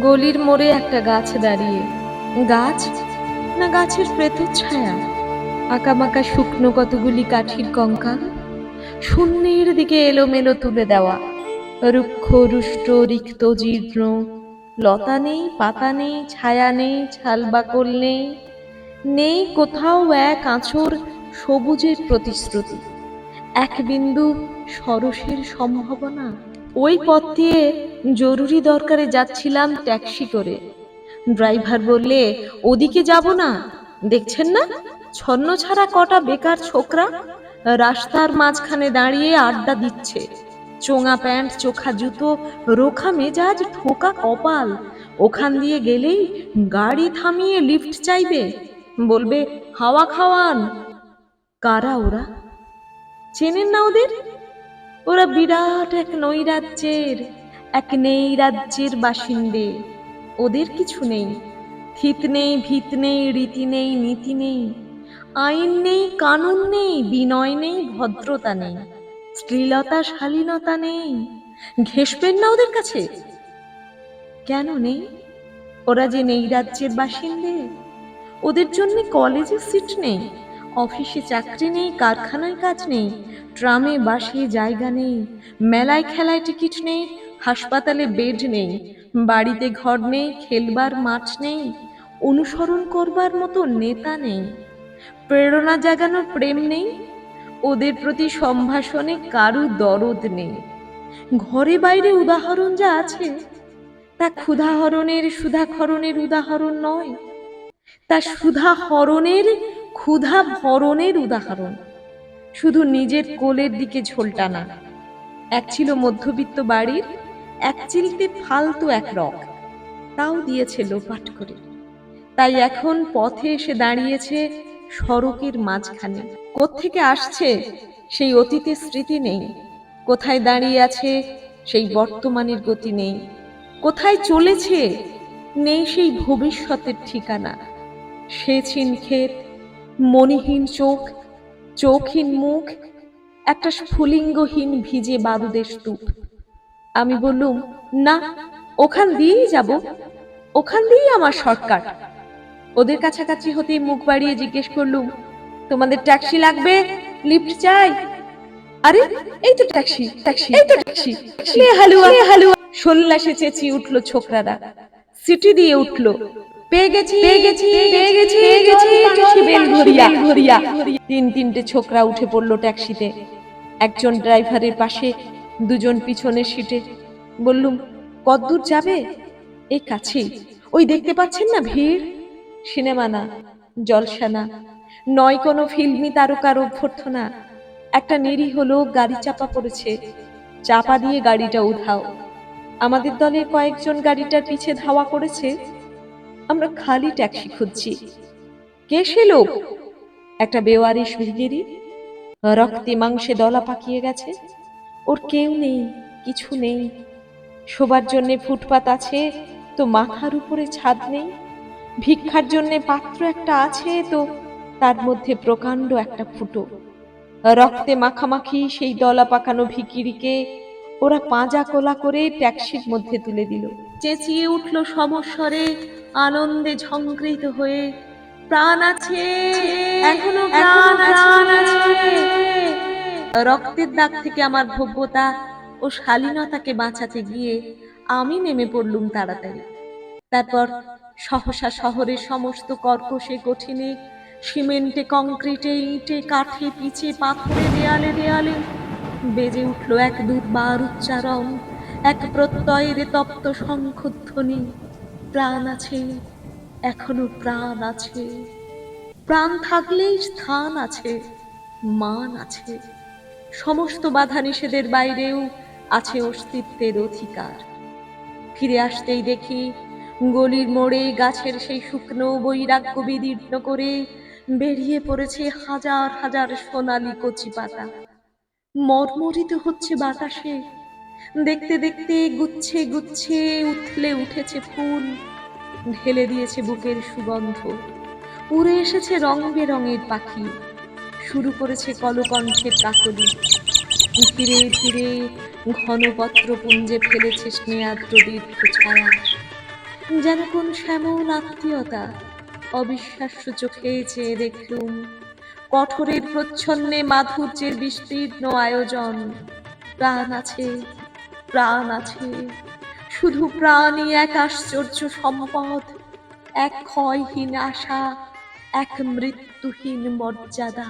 গলির মোড়ে একটা গাছ দাঁড়িয়ে। গাছ না গাছের প্রেতের ছায়া? আঁকামাকা শুকনো কতগুলি কাঠির কঙ্কাল শূন্যের দিকে এলোমেলো তুলে দেওয়া। রুক্ষ, রুষ্ট, রিক্ত, জীর্ণ। লতা নেই, পাতা নেই, ছায়া নেই ছালবাকল নেই। নেই কোথাও এক আঁচর সবুজের প্রতিশ্রুতি। এক বিন্দু সরসের সম্ভাবনা। ওই পথ দিয়ে জরুরি দরকারে যাচ্ছিলাম ট্যাক্সি করে। ড্রাইভার বললে, ওদিকে যাব না। দেখছেন না? ছন্ন ছাড়া কটা বেকার ছোকরা রাস্তার মাঝখানে দাঁড়িয়ে আড্ডা দিচ্ছে। চোঙা প্যান্ট, চোখা জুতো, রোখা মেজাজ, ঠোকা কপাল। ওখান দিয়ে গেলেই গাড়ি থামিয়ে লিফট চাইবে। বলবে, হাওয়া খাওয়ান। কারা ওরা? চেনেন না ওদের? ওরা বিরাট এক নৈরাজ্যের। এক নেই রাজ্যের বাসিন্দে। ওদের কিছু নেই। থিত নেই, ভিত নেই, রীতি নেই, নীতি নেই। আইন নেই, কানুন নেই, বিনয় নেই, ভদ্রতা নেই। শ্লীলতা শালীনতা নেই। ঘেসবেন না ওদের কাছে? কেন নেই? ওরা যে নেই রাজ্যের বাসিন্দে। ওদের জন্য কলেজে সিট নেই। অফিসে চাকরি নেই, কারখানায় কাজ নেই, ট্রামে বাসে জায়গা নেই, মেলায় খেলায় টিকিট নেই, হাসপাতালে বেড নেই, বাড়িতে ঘর নেই, খেলবার মাঠ নেই, অনুসরণ করবার মতো নেতা নেই, প্রেরণা জাগানোর প্রেম নেই, ওদের প্রতি সম্ভাষণে কারু দরদ নেই। ঘরে বাইরে উদাহরণ যা আছে, তা ক্ষুধাহরণের সুধাখরণের উদাহরণ নয়, তা সুধা হরণের ক্ষুধা ভরণের উদাহরণ। শুধু নিজের কোলের দিকে ঝোলটানা এক ছিল মধ্যবিত্ত বাড়ির, এক চিলতে ফালতু এক রক। তাও দিয়েছে লোপাট করে। তাই এখন পথে এসে দাঁড়িয়েছে সড়কের মাঝখানে। কোত্থেকে আসছে সেই অতীতের স্মৃতি নেই। কোথায় দাঁড়িয়ে আছে সেই বর্তমানের গতি নেই। কোথায় চলেছে নেই সেই ভবিষ্যতের ঠিকানা। সে ক্ষেত মণিহীন চোখ চোখহীন মুখ একটা স্ফুলিঙ্গহীন ভিজে বারুদের স্তূপ। আমি বললুম না ওখান দিয়েই যাব। ওখান দিয়েই আমার শর্টকাট। ওদের কাছাকাছি হতেই মুখ বাড়িয়ে জিজ্ঞেস করলুম তোমাদের ট্যাক্সি লাগবে? লিফট চাই? আরে এই তো ট্যাক্সি ট্যাক্সি এই তো ট্যাক্সি লে হালুয়া লে হালুয়া। সোল্লাসে চেঁচিয়ে উঠল ছোকরারা। সিটি দিয়ে উঠল পেয়ে গেছি পেয়ে গেছি পেয়ে গেছি ঘুরিয়া তিন তিনটে ছোকরা উঠে পড়ল ট্যাক্সিতে। একজন ড্রাইভারের পাশে, দুজন পিছনের সিটে। বললুম কতদূর যাবে? এই কাছেই ওই দেখতে পাচ্ছেন না ভিড়? সিনেমা না জলসা না নয় কোনো ফিল্মি তারকার অভ্যর্থনা। একটা নিরীহ লোক গাড়ি চাপা পড়েছে। চাপা দিয়ে গাড়িটা উধাও। আমাদের দলের কয়েকজন গাড়িটার পিছে ধাওয়া করেছে। আমরা খালি ট্যাক্সি খুঁজছি। কে সে লোক? একটা বেওয়ারিশ ভিগেরি রক্তে মাংসে দলা পাকিয়ে গেছে। ওর কেউ নেই, কিছু নেই। শোবার জন্যে ফুটপাত আছে, তো মাথার উপরে ছাদ নেই। ভিক্ষার জন্যে পাত্র একটা আছে, তো তার মধ্যে প্রকাণ্ড একটা ফুটো। রক্তে মাখামাখি সেই দলা পাকানো ভিকিরিকে ওরা পাঁজা কোলা করে ট্যাক্সির মধ্যে তুলে দিল। চেঁচিয়ে উঠল সমস্বরে, আনন্দে ঝঙ্কৃত হয়ে প্রাণ আছে এখনও প্রাণ আছে। রক্তের দাগ থেকে আমার ভব্যতা ও শালীনতাকে বাঁচাতে গিয়ে আমি নেমে পড়লুম তাড়াতাড়ি। তারপর সহসা শহরের সমস্ত কর্কশে কঠিনে সিমেন্টে কংক্রিটে ইটে কাঠে পিচে পাথরে দেয়ালে দেয়ালে বেজে উঠল এক দুর্বার উচ্চারণ এক প্রত্যয়ের তপ্ত শঙ্খধ্বনি। প্রাণ আছে। এখনও প্রাণ আছে। প্রাণ থাকলেই স্থান আছে, মান আছে। সমস্ত বাধা নিষেধের বাইরেও আছে অস্তিত্বের অধিকার। ফিরে আসতেই দেখি গলির মোড়ে গাছের সেই শুকনো বৈরাগ্য বিদীর্ণ করে বেরিয়ে পড়েছে হাজার হাজার সোনালি কচি পাতা। মর্মরিত হচ্ছে বাতাসে। দেখতে দেখতে গুচ্ছে গুচ্ছে উথলে উঠেছে ফুল। ঢেলে দিয়েছে বুকের সুগন্ধ। উড়ে এসেছে রং বেরঙের পাখি। শুরু করেছে কলকণ্ঠের কাকলি। ধীরে ধীরে ঘনপত্র পুঞ্জে ফেলেছে স্নেহাদ্র দীর্ঘ ছায়া। যেন কোন শ্যামল আত্মীয়তা, অবিশ্বাস্য চোখে চেয়ে দেখলুম কঠোরের প্রচ্ছন্নে মাধুর্যের বিস্তীর্ণ আয়োজন। প্রাণ আছে প্রাণ আছে। শুধু প্রাণী এক আশ্চর্য সম্পদ এক ক্ষয়হীন আশা এক মৃত্যুহীন মর্যাদা।